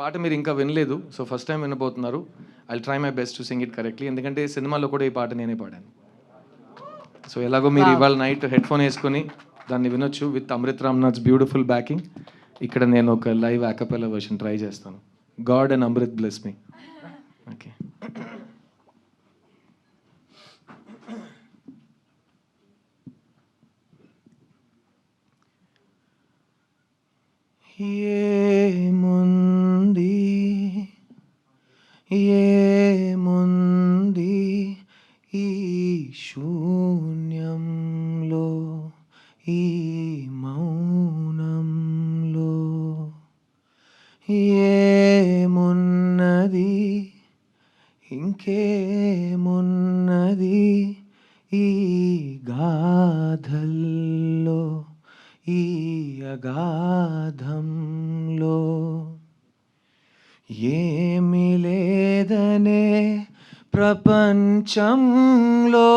పాట మీరు ఇంకా వినలేదు so first time వినబోతున్నారు. I try my best to sing it correctly ఎందుకంటే సినిమాలో కూడా ఈ పాట నేనే పాడాను. సో ఎలాగో మీరు ఇవాళ నైట్ హెడ్ ఫోన్ వేసుకొని దాన్ని వినొచ్చు with Amrit Ramnath's beautiful backing ఇక్కడ నేను ఒక live a cappella version try చేస్తాను. God and Amrit bless me okay ఏముంది ఈ మౌనంలో ఏమున్నది? ఇంకేమున్నది ఈ గాథల్లో ఈ అగాధంలో? ఏమి లేదనే ప్రపంచంలో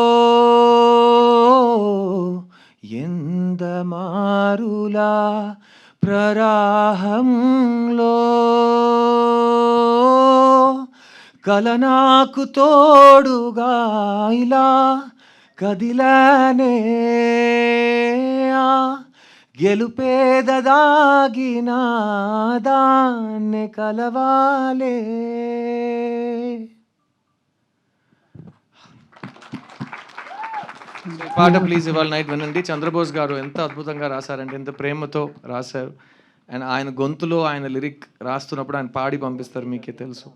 ఎందమారులా ప్రరాహంలో కలనాకు తోడుగా ఇలా కదిలానే ఆ గెలుపేదదాగిన దాన్ని కలవాలే. పాట ప్లీజ్ ఇవాళ నైట్ వినండి. చంద్రబోస్ గారు ఎంత అద్భుతంగా రాశారంటే ఎంత ప్రేమతో రాశారు. అండ్ ఆయన గొంతులో ఆయన లిరిక్ రాస్తున్నప్పుడు ఆయన పాడి పంపిస్తారు మీకే తెలుసు.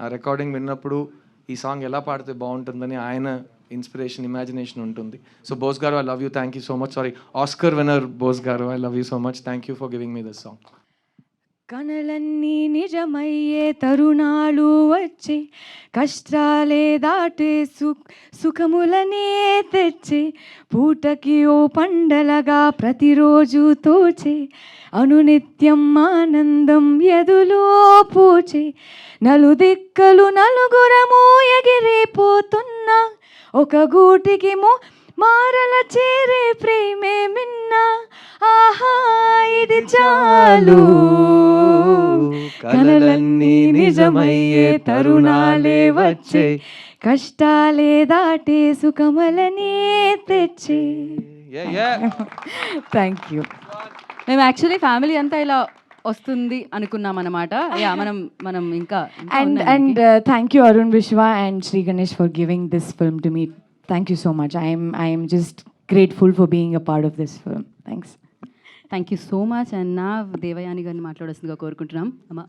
ఆ రికార్డింగ్ విన్నప్పుడు ఈ సాంగ్ ఎలా పాడితే బాగుంటుందని ఆయన ఇన్స్పిరేషన్ ఇమాజినేషన్ ఉంటుంది. So Bose garu I love you thank you so much. Sorry Oscar winner Bose garu I love you so much. Thank you for giving me this song. కనలన్నీ నిజమయ్యే తరుణాలు వచ్చి కష్టాలే దాటే సు సుఖములనే తెచ్చే పూటకి ఓ పండలగా ప్రతిరోజు తోచి అనునిత్యం ఆనందం ఎదులో నలు నలుదిక్కలు నలుగురము ఎగిరిపోతున్నా ఒక గూటికి మో మారల చేరే ప్రేమే మిన్నా ఆహా ఇది చాలు. కలలన్నీ నిజమయ్యే తరుణాలే వచ్చే. కష్టాలే దాటే సుఖమలనే తెచ్చే. థ్యాంక్ యూ మేము యాక్చువల్లీ ఫ్యామిలీ అంతా ఇలా వస్తుంది అనుకున్నాం అనమాట యా మనం మనం ఇంకా and and thank you Arun Vishwa and Shri Ganesh for giving this film to me thank you so much I'm I'm just grateful for being a part of this film thanks thank you so much and నా దేవయాని గారిని మాట్లాడాల్సిందిగా కోరుకుంటున్నాం. అమ్మా.